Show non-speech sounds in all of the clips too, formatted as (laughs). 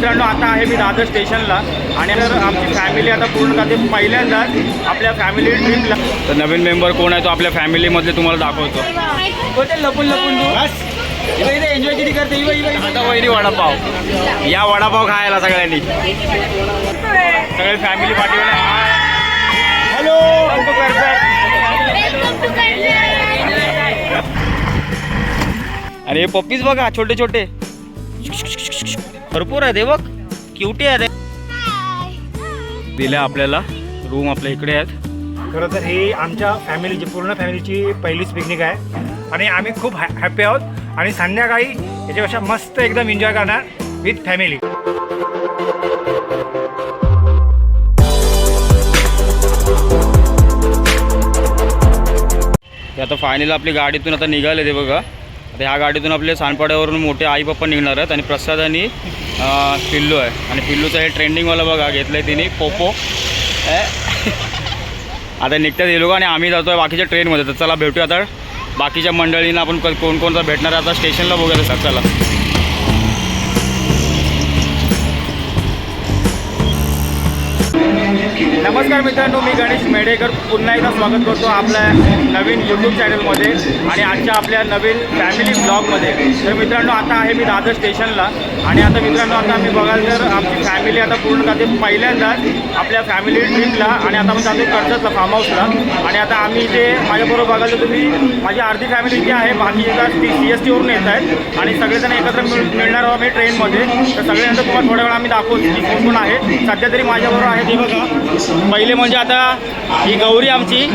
मित्रांनो आता आहे मी दादर स्टेशनला. आणि तर आमची फॅमिली आता पूर्ण जाते पहिल्यांदाच आपल्या फॅमिली ट्रिपला तर नवीन मेंबर कोण आहे तो आपल्या फॅमिलीमधले तुम्हाला दाखवतो. कुठे लपून लपून तू. एन्जॉय किती करते. आता वहिनी वडापाव. या वडापाव खायला सगळ्यांनी. सगळे फॅमिली पाठीवर हॅलो. हे पप्पीज बघा छोटे छोटे. भरपूर आहे ते बघ क्युटी आहे दिल्या आपल्याला. रूम आपल्या इकडे आहेत. खरं तर ही आमच्या फॅमिलीची पूर्ण फॅमिलीची पहिलीच पिकनिक आहे. आणि आम्ही खूप हॅ हॅपी आहोत. आणि संध्याकाळी याच्यापेक्षा मस्त एकदम एन्जॉय करणार विथ फॅमिली ते आता फायनल आपली गाडीतून आता निघाले ते बघा. तर ह्या गाडीतून आपले सानपाड्यावरून मोठे आई पप्पा निघणार आहेत आणि प्रसाद आणि पिल्लू आहे. आणि पिल्लूचं हे ट्रेंडिंगवाला बघा घेतलं आहे तिने पोपो. आता निघतात हे लोक आणि आम्ही जातो आहे बाकीच्या ट्रेनमध्ये तर चला भेटूया आता. बाकीच्या मंडळींना आपण क- कोण कोणता भेटणार आहे आता स्टेशनला बघूया सर चला. नमस्कार मित्रांनो मी गणेश मेडेकर. पुन्हा एकदा स्वागत करतो आपल्या नवीन यूट्यूब चॅनलमध्ये आणि आजच्या आपल्या नवीन फॅमिली ब्लॉगमध्ये तर मित्रांनो आता आहे मी दादर स्टेशनला आणि आता मित्रांनो आता आम्ही बघाल तर आमची फॅमिली आता पूर्ण जाते पहिल्यांदाच आपल्या फॅमिली ट्रिपला आणि आता आपण जातो कर्जतला फार्म हाऊसला आणि आता आम्ही इथे माझ्याबरोबर बघाल तर तुम्ही माझी अर्धी फॅमिली जी आहे बाकी एका सी एस टीवरून येत आहेत. आणि सगळेजण एकत्र मिळ मिळणार आहोत आम्ही ट्रेनमध्ये तर सगळ्यांचं तुम्हाला थोड्या वेळा आम्ही दाखवू की कोण कोण आहे. सध्या तरी माझ्याबरोबर आहे ते बघा. पहिले म्हणजे आता ही गौरी आमची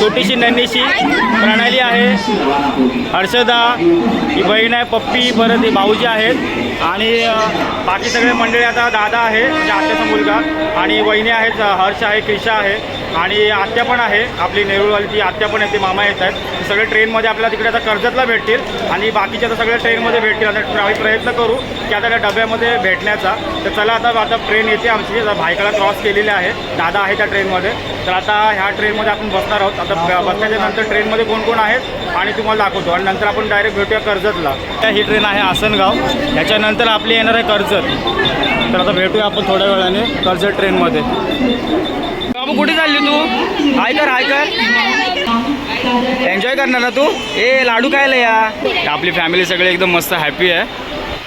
छोटीशी नन्नीशी प्रणाली आहे. हर्षदा ही बहीण आहे पप्पी परत हे भाऊजी आहेत. आणि बाकी सगळे मंडळी आता दादा आहे म्हणजे आत्याचा मुलगा. आणि वहिनी आहेत हर्ष आहे क्रिशा आहे. आणि आत्या पण आहे आपली नेरूळवाली ती आत्या पण येते मामा येत आहेत. सगळे ट्रेनमध्ये आपल्याला तिकडे आता कर्जतला भेटतील. आणि बाकीच्या तर सगळ्या ट्रेनमध्ये भेटतील. आता आम्ही प्रयत्न करू की आता त्या डब्यामध्ये भेटण्याचा. तर चला आता आता ट्रेन येते आमची. आता भायकाला क्रॉस केलेली आहे. दादा आहे त्या ट्रेनमध्ये. तर आता ह्या ट्रेनमध्ये आपण बसणार आहोत. आता ब- बसल्याच्या नंतर ट्रेनमध्ये कोण कोण आहेत? आणि तुम्हाला दाखवतो. आणि नंतर आपण डायरेक्ट भेटूया कर्जतला. त्या ही ट्रेन आहे आसनगाव. त्याच्यानंतर आपली येणार आहे कर्जत. तर आता भेटूया आपण थोड्या वेळाने कर्जत ट्रेनमध्ये बाबू कुठे चालली तू? हाय कर हाय कर. एन्जॉय करणार ना तू? ए लाडू कायला या. आपली फॅमिली सगळे एकदम मस्त हॅपी आहे.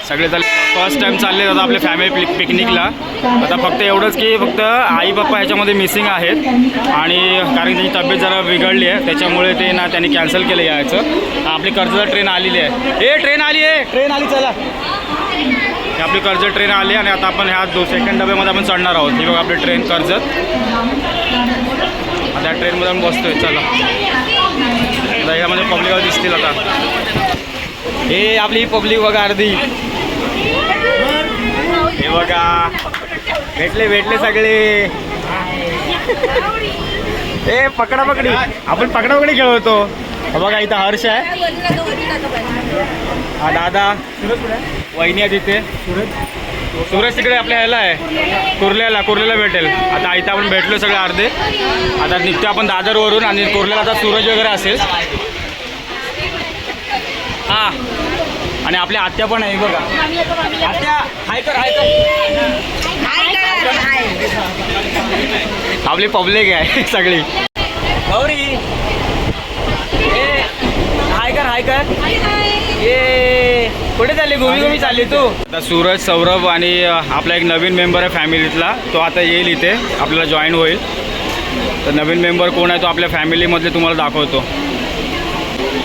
सगळे चालले. फर्स्ट टाइम चालले आता आपल्या फॅमिली पिक पिकनिकला आता फक्त एवढंच की फक्त आई बाप्पा ह्याच्यामध्ये मिसिंग आहेत. आणि कारण त्यांची तब्येत जरा बिघडली आहे. त्याच्यामुळे ते ना त्यांनी कॅन्सल केलं यायचं. आपली कर्जत ट्रेन आलेली आहे. ए ट्रेन आली आहे ट्रेन आली चला. आपली कर्जत ट्रेन आली आणि आता आपण ह्या दो सेकंड डब्यामध्ये आपण चढणार आहोत. ही बघा आपली ट्रेन कर्जत आता ट्रेनमध्ये आपण बसतोय. चला. आता यामध्ये पब्लिक दिसतील आता. हे आपली ही पब्लिक बघा अर्धी. हे बघा. भेटले भेटले सगळे. ए पकडा पकडी. आपण पकडा पकडी खेळतो बघा इथं हर्ष आहे. हा दादा. वहिनी आहे तिथे सूरज तिकडे आपल्या ह्याला आहे. कुर्ल्याला कुर्ल्याला भेटेल. आता इथं आपण भेटलो सगळे अर्धे. आता निघतो आपण दादरवरून आणि कुर्ल्याला आता सूरज वगैरे असेल. हा. आणि आपल्या आत्या पण आहे बघा. आत्या हाय कर हाय कर. आपली पब्लिक आहे (laughs) सगळी. गौरी. हाय कर हाय कर. ये कुठे चालली? घुमी घुमी चालली तू. आता सूरज सौरभ आणि आपला एक नवीन मेंबर आहे फॅमिलीतला तो आता येईल इथे. आपल्याला जॉईन होईल. तर नवीन मेंबर कोण आहे तो आपल्या फॅमिलीमधले तुम्हाला दाखवतो.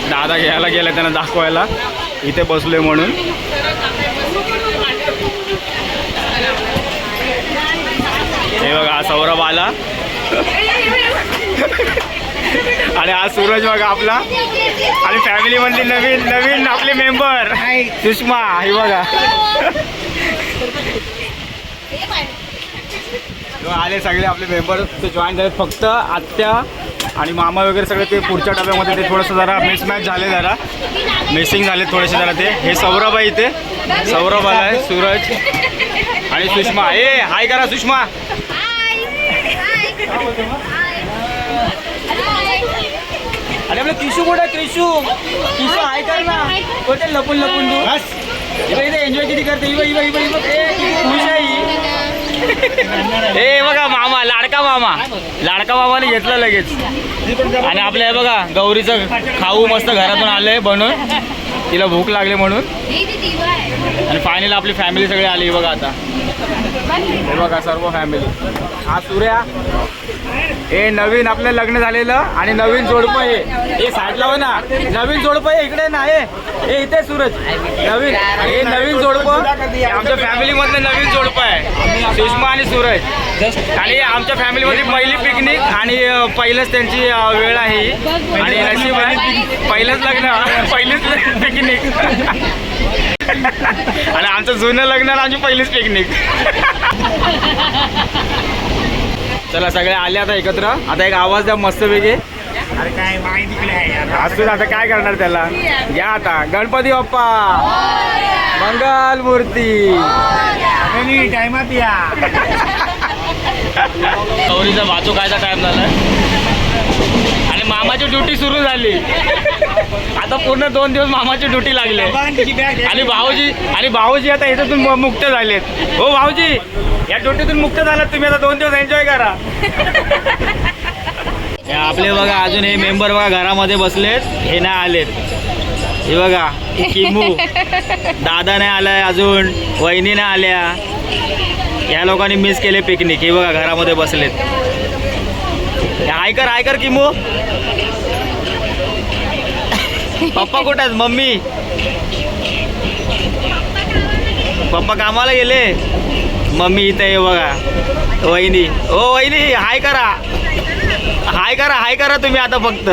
दादा घ्यायला गेला त्यांना दाखवायला. इथे बसलोय म्हणून. हे बघा सौरभ आला. (laughs) (laughs) आणि हा सूरज बघा आपला. आणि फॅमिली मधली नवीन नवीन आपले मेंबर सुषमा हे बघा. आले सगळे आपले मेंबर ते जॉईन झाले फक्त आत्या आणि मामा वगैरे सगळे ते पुढच्या डब्यामध्ये ते थोडंसं जरा मिसमॅच झाले जरा. मिसिंग झाले थोडेसे जरा ते. हे सौरभ आहे इथे. सौरभ आला आहे सूरज. आणि सुषमा. ए हाय करा सुषमा. आणि आपलं किशू कुठे आहे? क्रिशू किशू हाय कर ना. कुठे लपून लपून तू. इवा इथे एन्जॉय किती करते? इवा इवा इवा इवा. ए किती खुश आहे ही. ए बघा मामा लाडका मामा. लाडका मामाने घेतलं लगेच. आणि आपलं हे बघा गौरीचं खाऊ मस्त घरातून आलंय बनवून तिला भूक लागली म्हणून. आणि फायनल आपली फॅमिली सगळी आली बघा आता. हे बघा सर्व फॅमिली हा सूर्या. हे नवीन आपलं लग्न झालेलं आणि नवीन जोडपं हे. हे साईडला हो ना. नवीन जोडपं आहे इकडे ना हे. हे इथे सूरज. नवीन. हे नवीन जोडपं. हे आमच्या फॅमिलीमधलं नवीन जोडपं आहे. सुषमा आणि सूरज. आणि आमच्या फॅमिलीमध्ये पहिली पिकनिक आणि पहिलंच त्यांची वेळ आहे आणि नशीब आहे पहिलंच लग्न पहिलीच पिकनिक. आणि आमचं जुनं लग्न आणि आमची पहिलीच पिकनिक. चला सगळे आले आता एकत्र. आता एक आवाज द्या मस्त वेगळे अरे काय असू आता. काय करणार त्याला? घ्या आता. गणपती बाप्पा. मंगल मूर्ती टायमात या. गौरीचा भातू खायचा टाइम झाला आणि मामाची ड्युटी सुरू झाली. आता पूर्ण दोन दिवस मामाची ड्युटी लागली. आणि भाऊजी आणि भाऊजी आता ह्याच्यातून मु- मुक्त झालेत. हो भाऊजी. या ड्युटीतून मुक्त झाला तुम्ही आता दोन दिवस एन्जॉय करा. आपले बघा अजून हे मेंबर बघा घरामध्ये बसलेत. हे नाही आलेत. हे बघा किमू. दादा नाही आलाय अजून वहिनी नाही आल्या. या लोकांनी मिस केले पिकनिक हे बघा घरामध्ये बसलेत. हे आयकर आयकर किमू. पप्पा कुठे आहेत? मम्मी. पप्पा कामाला गेले. मम्मी इथे आहे बघा. वहिनी. ओ वहिनी हाय करा. हाय करा हाय करा तुम्ही आता फक्त.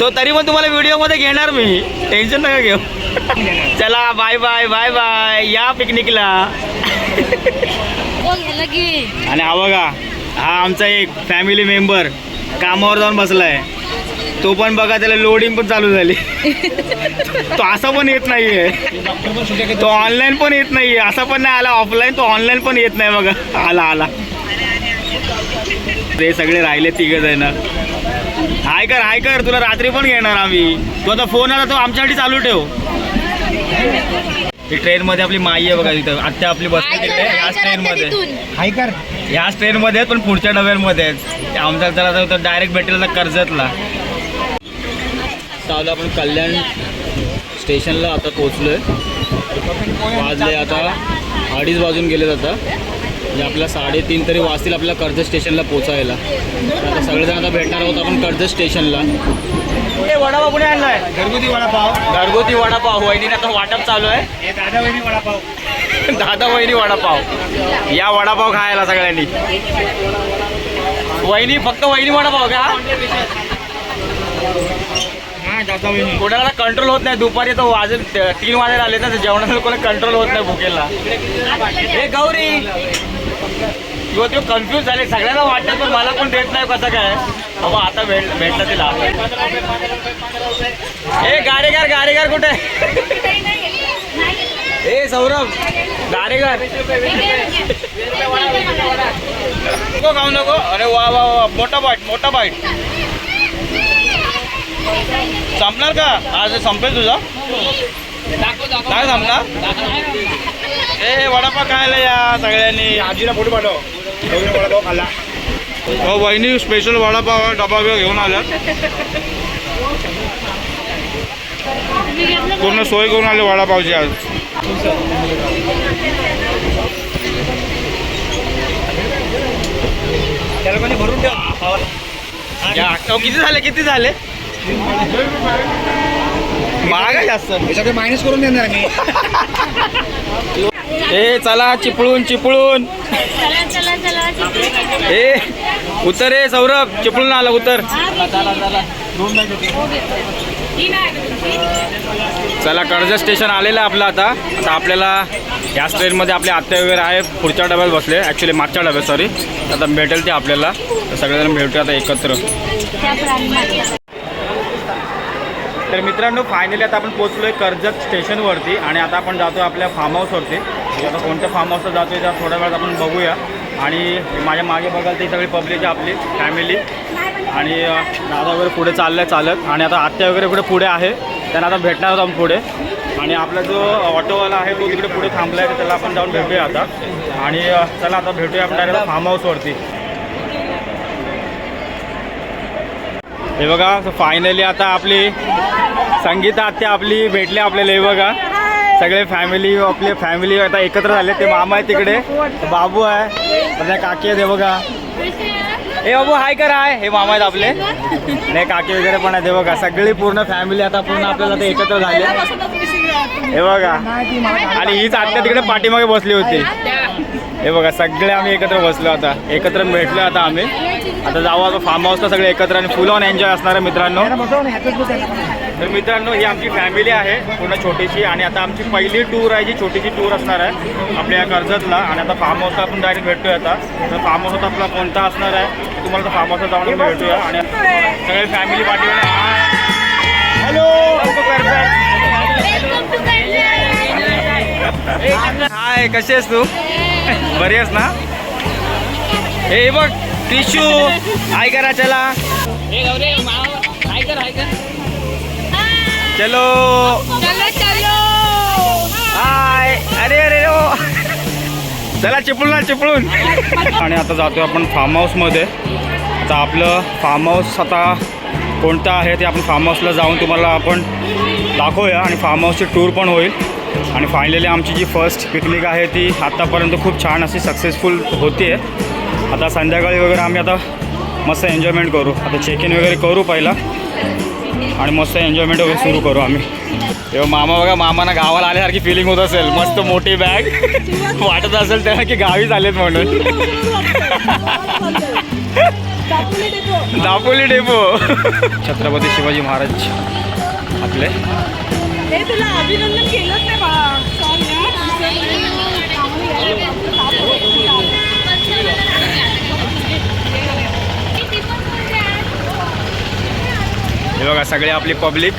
तो तरी पण तुम्हाला व्हिडिओमध्ये घेणार मी. टेन्शन नका घेऊ. चला बाय बाय बाय बाय या पिकनिकला. आणि हा बघा हा आमचा एक फॅमिली मेंबर कामावर जाऊन बसलाय. तो पण बघा त्याला लोडिंग पण चालू झाली. तो असा पण येत नाहीये. तो ऑनलाईन पण येत नाहीये. असा पण नाही आला ऑफलाईन तो ऑनलाईन पण येत नाही बघा. आला आला. ते सगळे राहिले तिघ जण. हाय कर हाय कर तुला रात्री पण घेणार आम्ही. तू आता फोन आला तो आमच्यासाठी चालू ठेव. ही ट्रेन मध्ये आपली माई आहे बघा इथं. आत्या आपली बसली तिकडे याच ट्रेन मध्ये. हाय कर. याच ट्रेन मध्ये आहेत, पण पुढच्या डब्यामध्ये आहेत. आमचा जरा डायरेक्ट भेटेल तर कर्जतला चालू आपण कल्याण स्टेशनला आता पोहोचलोय. वाजले आता अडीच वाजून गेलेत आता. म्हणजे आपल्याला साडेतीन तरी वाजतील आपल्याला कर्जत स्टेशनला पोचायला तर आता सगळेजण आता भेटणार आहोत आपण कर्जत स्टेशनला. वडापाव कुठे आणलाय? घरगुती वडापाव. घरगुती वडापाव वहिनीने आता वाटप चालू आहे. दादा वहिनी वडापाव. दादा वहिनी वडापाव. या वडापाव खायला सगळ्यांनी. वहिनी फक्त वहिनी वडापाव का? हा कोणाला कंट्रोल होत नाही दुपारी तो वाजेल तीन वाजायला आले ना जेवणाला कोणा कंट्रोल होत नाही भुकेला हे गौरी किंवा तो कन्फ्यूज झाले सगळ्यांना वाटतं पण मला पण देत नाही कसं काय बाबा आता भेट भेटलं तिला हे गाडेगार गाडेगार कुठे हे सौरभ गाडेगार नको खाऊ नको अरे वा वा वा मोठा बाईट मोठा बाईट संपणार का? आज संपेल तुझा? काय संपणार? ए वडापाव खायला या सगळ्यांनी. आजीला फोटो पाठव. गौरी वडापाव खाल्ला हो वहिनी स्पेशल वडापाव डबा बिबा घेऊन आल्यात. पूर्ण सोय करून आले वडापावची आज. भरून ठेव. किती झाले? किती झाले? महाग आहे जास्त. सगळे मायनस करून देणार मी. ए चला चिपळून चिपळून चला चला चला ए उतर ए सौरभ. चिपळून आला उतर. चला कर्जत स्टेशन आलेलं आहे आपलं आता. आता आपल्याला याच ट्रेनमध्ये आपले आत्या वगैरे आहे पुढच्या डब्यात बसले. ॲक्च्युली मागच्या डब्यात सॉरी आता भेटेल ते आपल्याला. तर सगळेजण भेटूया आता एकत्र. तर मित्रांनो फायनली आता आपण पोचलो आहे कर्जत स्टेशनवरती आणि आता आपण जातो आपल्या फार्म हाऊसवरती आता कोणत्या फार्म हाऊसला जातो आहे त्या थोड्या वेळात आपण बघूया. आणि माझ्या मागे बघाल ती सगळी पब्लिक आहे आपली फॅमिली आणि दादा वगैरे पुढे चाललं आहे चालत. आणि आता आत्या वगैरे पुढे पुढे आहे त्यांना आता भेटणार आहोत आपण पुढे. आणि आपला जो ऑटोवाला आहे तो तिकडे पुढे थांबला आहे त्याला आपण जाऊन भेटूया आता. आणि त्याला चला आता भेटूया आपण डायरेक्ट फार्म हाऊसवरती हे बघा फायनली आता आपली संगीता आत्या आपली भेटली आपल्याला हे बघा. सगळे फॅमिली आपले फॅमिली आता एकत्र झाले ते मामा आहे तिकडे बाबू आहे त्या काकी आहेत हे बघा. हे बाबू हाय कर हाय हे मामा आहेत आपले. नाही काकी वगैरे पण आहेत हे बघा. सगळी पूर्ण फॅमिली आता पूर्ण आपल्याला ते एकत्र झाले. हे बघा. आणि हीच आत्या तिकडे पाठीमागे बसली होती. हे बघा सगळे आम्ही एकत्र बसलो आता. एकत्र भेटलो आता आम्ही. आता जाऊ आता फार्म हाऊसला सगळे एकत्र आणि फुल ऑन एन्जॉय असणार आहे मित्रांनो. तर मित्रांनो ही आमची फॅमिली आहे पूर्ण छोटीशी. आणि आता आमची पहिली टूर आहे जी छोटीशी टूर असणार आहे आपल्या याकर्जतला आणि आता फार्म हाऊसला आपण डायरेक्ट भेटतोय आता. तर फार्म हाऊस आपला कोणता असणार आहे तुम्हाला तर फार्म हाऊसला जाऊन भेटूया. आणि सगळे फॅमिली पाठी हॅलो हाय कशी आहेस तू? बरी आहेस ना? हे बघ. टिशू हाय करा चला चलो. चलो चलो. हाय. अरे अरे ओ. चला चिपळून ना चिपळून. आणि आता जातोय आपण फार्म हाऊसमध्ये आता आपलं फार्म हाऊस आता कोणतं आहे ते आपण फार्म हाऊसला जाऊन तुम्हाला आपण दाखवूया. आणि फार्म हाऊसची टूर पण होईल. आणि फायनली आमची जी फर्स्ट पिकनिक आहे ती आत्तापर्यंत खूप छान अशी सक्सेसफुल होती आहे आता संध्याकाळी वगैरे आम्ही आता मस्त एन्जॉयमेंट करू. आता चेक इन वगैरे करू पहिला. आणि मस्त एन्जॉयमेंट वगैरे सुरू करू आम्ही. तेव्हा मामा बघा मामाना गावाला आल्यासारखी फिलिंग होत असेल. मस्त मोठी बॅग वाटत असेल त्याला की गावीच आलेत म्हणून. दापोली डेपो. छत्रपती शिवाजी महाराज आपले. अभिनंदन केलंच नाही बा सॉरी हे बघा सगळे आपली पब्लिक.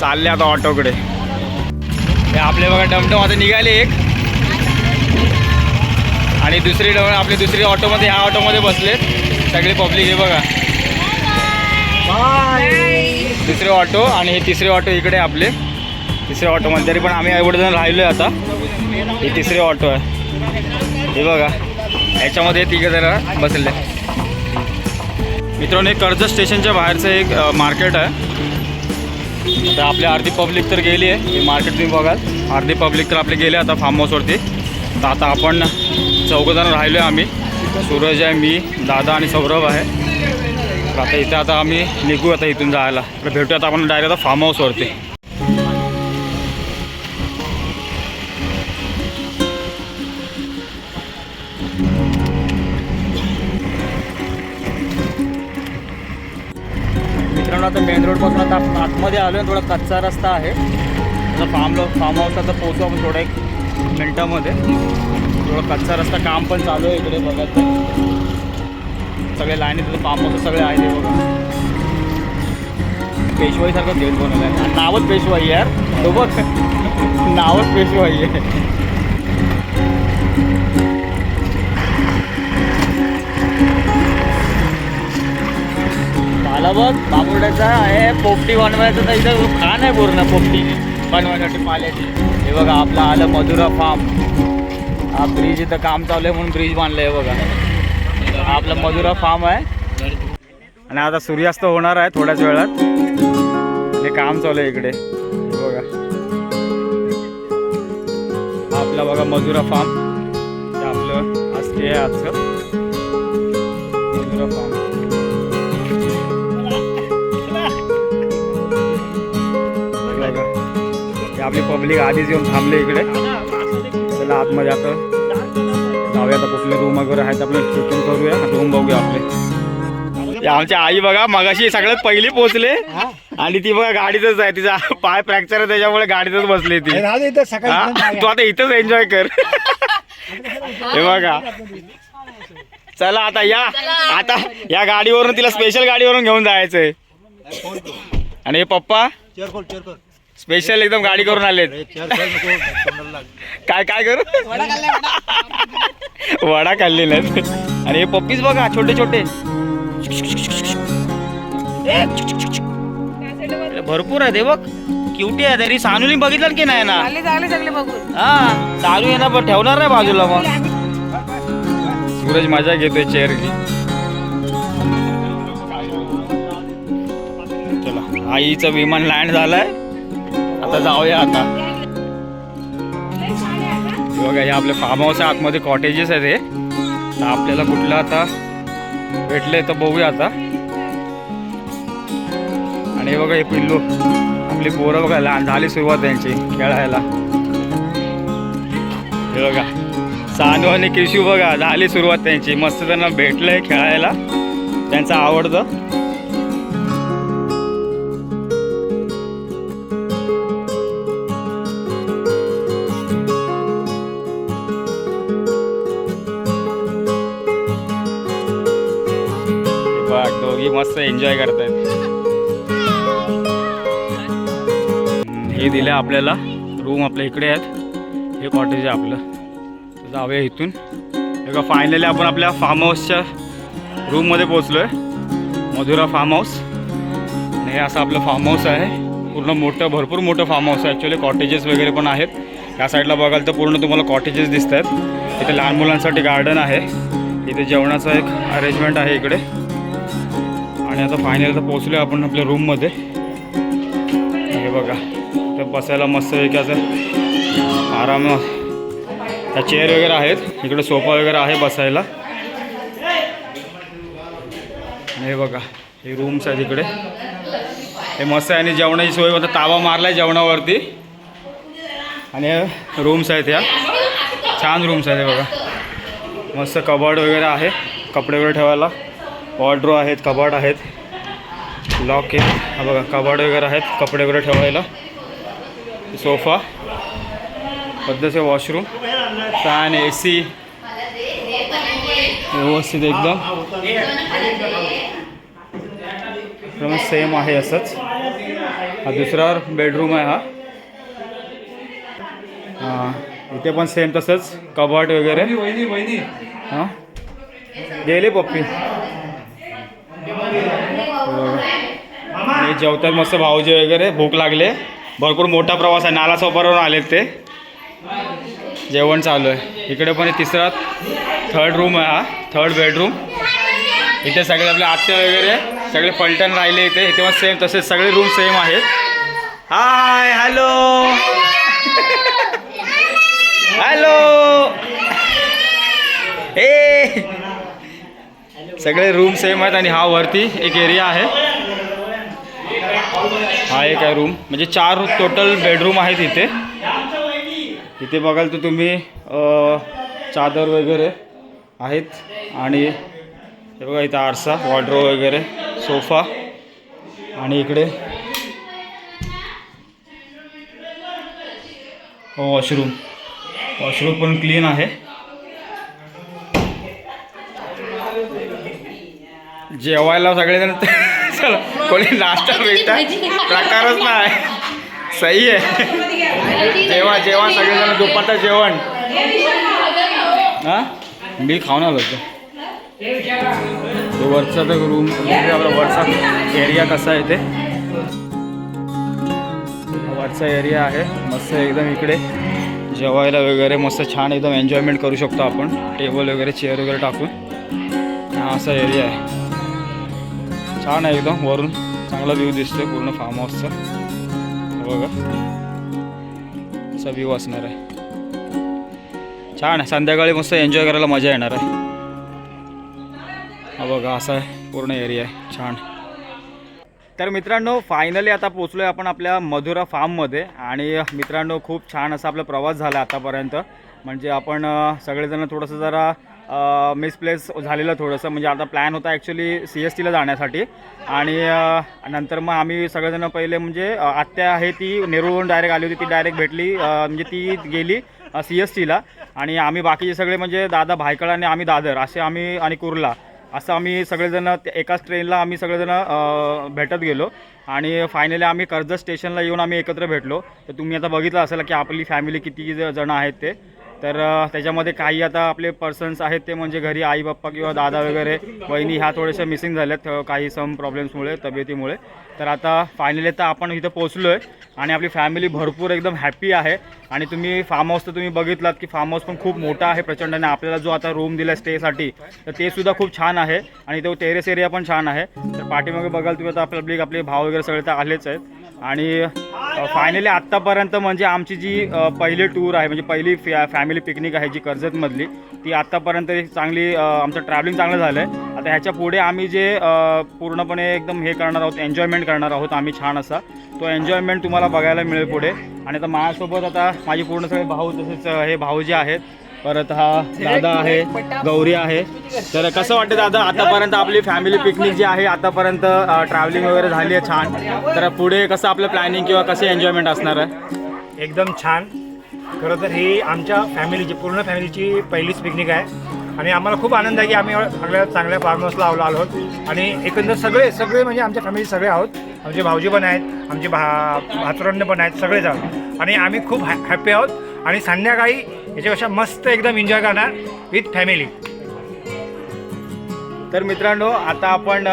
चालले आता ऑटोकडे. हे आपले बघा डमडम आता निघाले एक. आणि दुसरी डम आपली दुसरी ऑटोमध्ये ह्या ऑटोमध्ये बसले सगळे पब्लिक हे बघा. दुसरे ऑटो आणि हे तिसरे ऑटो इकडे आपले. तिसरे ऑटोमध्ये तरी पण आम्ही एवढे जण राहिलो आहे आता. हे तिसरे ऑटो आहे. हे बघा. याच्यामध्ये तिघे जरा बसले. मित्रांनो हे कर्जत स्टेशनच्या बाहेरचं एक मार्केट आहे. तर आपली अर्धी पब्लिक तर गेली आहे. हे मार्केट तुम्ही बघाल. अर्धी पब्लिक तर आपले गेले आता फार्म हाऊसवरती तर आता आपण चौघजण राहिलो आहे आम्ही. सूरज आहे मी दादा आणि सौरभ आहे. तर आता इथे आता आम्ही निघू आता इथून जायला. तर भेटूया आता आपण डायरेक्ट आता फार्म हाऊसवरती मित्रांनो आता मेन रोडपासून आता आपण आतमध्ये आलो आहे थोडा कच्चा रस्ता आहे. आता फार्म फार्म हाऊस आता पोहोचू आपण थोड्या एक मिनटामध्ये. थोडा कच्चा रस्ता काम पण चालू आहे इकडे बघत. सगळे लाईनीत फार्म हाऊस सगळे आहे हे बघा. पेशवाईसारखं गेट बनवलं आहे नावच पेशवाई यार. सोबत नावच पेशवाई आहे. मला बघ बाबुर्ड्याचा आहे पोपटी बनवायचं तर इथं खान आहे पूर्ण पोपटी बनवायसाठी पाल्याची. हे बघा आपलं आलं मधुरा फार्म हा ब्रिज इथं काम चालू आहे म्हणून ब्रिज बांधलं आहे बघा. आपलं आपला मधुरा फार्म आहे. आणि आता सूर्यास्त होणार आहे थोड्याच वेळात. हे काम चालू आहे इकडे. बघा. आपला बघा मधुरा फार्म आपलं आज ते आहे आजचं. आपली पब्लिक आधीच येऊन थांबले इकडे. चला आतमध्ये आता जाऊया आता कुठले रूम वगैरे आहेत आपण चेक इन करूया रूम बघूया आपले. हे आमच्या आई बघा मगाशी सगळ्यात पहिली पोहोचले आणि ती बघा गाडीतच आहे तिचा पाय फ्रॅक्चर आहे त्याच्यामुळे गाडीतच बसली ती. हा? तू आता इथंच एन्जॉय कर. हे बघा. चला आता या. आता या गाडीवरून तिला स्पेशल गाडीवरून घेऊन जायचंय. आणि हे पप्पा? स्पेशल एकदम गाडी करून आलेत. काय काय करू? वडा खाल्लेला आणि हे पप्पीज बघा छोटे छोटे. भरपूर आहे ते बघ. क्युटी आहे तरी सानूनी बघितलं की नाही ना? हा चालू आहे ना पण ठेवणार नाही बाजूला मग. सूरज मजा घेतोय चेअरची चला आईचं विमान लँड झालंय. जाऊया आता. बघा हे आपले फार्म हाऊस आहे. आतमध्ये कॉटेजेस आहेत हे. तर आपल्याला कुठलं आता भेटले तर बघूया आता. आणि हे बघा हे पिल्लू. आपली पोरं बघा लहान झाली सुरुवात त्यांची खेळायला. हे बघा सानू आणि किशू बघा झाली सुरुवात त्यांची. मस्त त्यांना भेटलंय खेळायला. त्यांचं आवडतं. मस्त एन्जॉय करतायत. हे दिलं आपल्याला. रूम आपल्या इकडे आहेत. हे कॉटेज आहे आपलं. तर जाऊया इथून. एका फायनली आपण आपल्या फार्म हाऊसच्या रूममध्ये पोचलो आहे मधुरा फार्म हाऊस आणि हे असं आपलं फार्म हाऊस आहे. पूर्ण मोठं भरपूर मोठं फार्म हाऊस आहे. ॲक्च्युली कॉटेजेस वगैरे पण आहेत. या साईडला बघाल तर पूर्ण तुम्हाला कॉटेजेस दिसत आहेत इथे लहान मुलांसाठी गार्डन आहे. इथे जेवणाचं एक अरेंजमेंट आहे इकडे. आणि आता फायनल आता पोचलो आपण आपल्या रूममध्ये हे बघा तर बसायला मस्त पैकी असं आराम त्या चेअर वगैरे आहेत इकडे सोफा वगैरे आहे बसायला. हे बघा हे रूम्स आहेत इकडे. हे मस्त आहे आणि जेवणाची सोय होतं तावा मारला आहे जेवणावरती. आणि रूम्स आहेत या. छान रूम्स आहेत हे बघा. मस्त कबड वगैरे आहे कपडे वगैरे ठेवायला. वॉर्ड्रो आहेत कबाड आहेत. लॉक आहेत हा बघा कबाड वगैरे आहेत कपडे वगैरे ठेवायला. सोफा पद्धतचे वॉशरूम फॅन ए सी व्यवस्थित एकदम. सेम आहे असंच. हा दुसरा बेडरूम आहे हा. हां इथे पण सेम तसंच. कबाट वगैरे. हां. गेले पप्पी. आणि जेवतात मस्त भाऊजी वगैरे भूक लागले. भरपूर मोठा प्रवास आहे. नालासोपररून आलेत ते. जेवण चालू आहे. इकडे पण तिसरा थर्ड रूम आहे हा. थर्ड बेडरूम इथे सगळे आपले आत्ते वगैरे सगळे पलटण राहिले इथे. इथे पण सेम तसेच सगळे रूम सेम आहेत. हाय हॅलो हॅलो ए सगळे रूम सेम आहेत आणि हा वरती एक एरिया आहे. हा एक आहे रूम म्हणजे चार टोटल बेडरूम आहेत इथे. इथे बघाल तर तुम्ही चादर वगैरे आहेत आणि हे बघा इथं आरसा वॉर्ड्रो वगैरे सोफा आणि इकडे वॉशरूम वॉशरूम पण क्लीन आहे. जेवायला सगळेजण (laughs) चला कोणी नाश्ता (laughs) बिष्टा प्रकारच नाही. सही आहे. जेवा जेवा सगळेजण दुपारचं जेवण. हां? मी खाऊन आलो होतो. तो वरचा तर रूम आपला वरचा एरिया कसा आहे ते? वरचा एरिया आहे. मस्त एकदम इकडे जेवायला वगैरे मस्त छान एकदम एन्जॉयमेंट करू शकतो आपण. टेबल वगैरे चेअर वगैरे टाकून. हा असा एरिया आहे. छान आहे एकदम वरून. चांगला व्ह्यू दिसतोय पूर्ण फार्म हाऊसचा बघा. असा व्ह्यू असणार आहे. छान आहे. संध्याकाळी मस्त एन्जॉय करायला मजा येणार आहे. हा बघा असा आहे. पूर्ण एरिया आहे. छान. तर मित्रांनो फायनली आता पोचलो आहे आपण आपल्या मधुरा फार्ममध्ये आणि मित्रांनो खूप छान असा आपला प्रवास झाला आतापर्यंत. म्हणजे आपण सगळेजण थोडंसं जरा मिसप्लेस झालेलं थोडंसं. म्हणजे आता प्लॅन होता ॲक्च्युली सी एस टीला जाण्यासाठी. आणि नंतर मग आम्ही सगळेजण पहिले म्हणजे आत्या आहे ती नेरूळवरून डायरेक्ट आली होती. ती डायरेक्ट भेटली. म्हणजे ती गेली सी एस टीला आणि आम्ही बाकीचे सगळे म्हणजे दादा भायकळ आणि आम्ही दादर असे आम्ही आणि कुर्ला. असं आम्ही सगळेजण एकाच ट्रेनला आम्ही सगळेजण भेटत गेलो. आणि फायनली आम्ही कर्जत स्टेशनला येऊन आम्ही एकत्र भेटलो. तर तुम्ही आता बघितलं असेल की आपली फॅमिली किती जणं आहेत ते. तर त्याच्यामध्ये काही आता आपले पर्सन्स आहेत ते म्हणजे घरी आई बाप्पा किंवा दादा वगैरे वहिनी ह्या थोड्याशा मिसिंग झाल्यात काही सम प्रॉब्लेम्समुळे तब्येतीमुळे. तर आता फायनली तर आपण इथं पोचलो आहे आणि आपली फॅमिली भरपूर एकदम हॅपी आहे. आणि तुम्ही फार्म हाऊस तर तुम्ही बघितलात की फार्म हाऊस पण खूप मोठा आहे प्रचंड आणि आपल्याला जो आता रूम दिला स्टेसाठी तर ते सुद्धा खूप छान आहे. आणि तो टेरेस एरिया पण छान आहे. तर पाठीमागे बघाल तुम्ही आता आपल्या आपले भाव वगैरे सगळे तर आलेच आहेत. आणि फायनली आत्तापर्यंत म्हणजे आमची जी पहिली टूर आहे म्हणजे पहिली फॅ फॅमिली पिकनिक आहे जी कर्जतमधली ती आत्तापर्यंत चांगली आमचं ट्रॅव्हलिंग चांगलं झालं आहे आता ह्याच्या पुढे आम्ही जे पूर्णपणे एकदम हे करणार आहोत एन्जॉयमेंट करणार आहोत आम्ही छान असा तो एन्जॉयमेंट तुम्हाला बघायला मिळेल पुढे. आणि आता माझ्यासोबत आता माझी पूर्ण सगळे भाऊ तसेच हे भाऊ जे आहेत. परत हा दादा आहे गौरी आहे. तर कसं वाटतं दादा आतापर्यंत आपली फॅमिली पिकनिक जी आहे आतापर्यंत ट्रॅव्हलिंग वगैरे झाली आहे छान. तर पुढे कसं आपलं प्लॅनिंग किंवा कसं एन्जॉयमेंट असणार आहे? एकदम छान. खरं तर ही आमच्या फॅमिलीची पूर्ण फॅमिलीची पहिलीच पिकनिक आहे. आणि आम्हाला खूप आनंद आहे की आम्ही सगळ्या चांगल्या चांगल्या फार्म हाऊसला आलो आलो आहोत. आणि एकंदर सगळे सगळे म्हणजे आमच्या फॅमिली सगळे आहोत. आमचे भाऊजी पण आहेत आमचे भा भातुरांना पण आहेत सगळेच आहोत आणि आम्ही खूप हॅ हॅप्पी आहोत. आणि संध्याकाळी याच्यापेक्षा मस्त एकदम एन्जॉय करणार विथ फॅमिली तर मित्रांनो आता आपण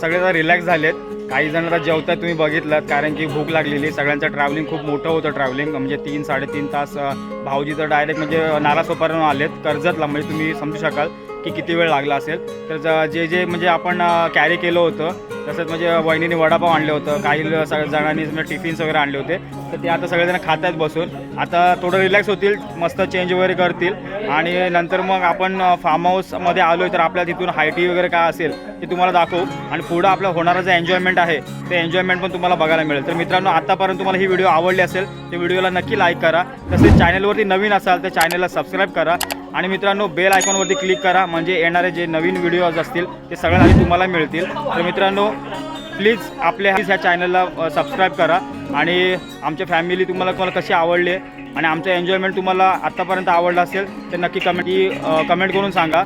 सगळेजण रिलॅक्स झालेत. काही जण आता जेवतात तुम्ही बघितलात कारण की भूक लागलेली. सगळ्यांचं ट्रॅव्हलिंग खूप मोठं होतं ट्रॅव्हलिंग म्हणजे तीन साडेतीन तास भाऊजी तर डायरेक्ट म्हणजे नालासोपारून आलेत. कर्जतला म्हणजे तुम्ही समजू शकाल. की किती वेळ लागला असेल. तर जे जे म्हणजे आपण कॅरी केलं होतं तसंच म्हणजे वहिनीने वडापाव आणले होतं काही सगळ्या जणांनी म्हणजे टिफिन्स वगैरे आणले होते. तर ते आता सगळेजण खात आहेत बसून. आता थोडं रिलॅक्स होतील मस्त चेंज वगैरे करतील. आणि नंतर मग आपण फार्म हाऊसमध्ये आलो आहे तर आपल्या तिथून हायटी वगैरे काय असेल ते तुम्हाला दाखवू. आणि पुढं आपलं होणारं जे एन्जॉयमेंट आहे ते एन्जॉयमेंट पण तुम्हाला बघायला मिळेल. तर मित्रांनो आतापर्यंत तुम्हाला ही व्हिडिओ आवडली असेल तर व्हिडिओला नक्की लाईक करा. तसेच चॅनलवरती नवीन असाल तर चॅनलला सबस्क्राईब करा. आणि मित्रांनो बेल आयकॉनवरती क्लिक करा म्हणजे येणारे जे नवीन व्हिडिओज असतील ते सगळ्यात आधी तुम्हाला मिळतील. तर मित्रांनो प्लीज आपल्या ह्या चॅनलला सबस्क्राईब करा. आणि आमच्या फॅमिली तुम्हाला तुम्हाला कशी आवडली आहे आणि आमचं एन्जॉयमेंट तुम्हाला आत्तापर्यंत आवडलं असेल तर नक्की कमेंट कमेंट करून सांगा.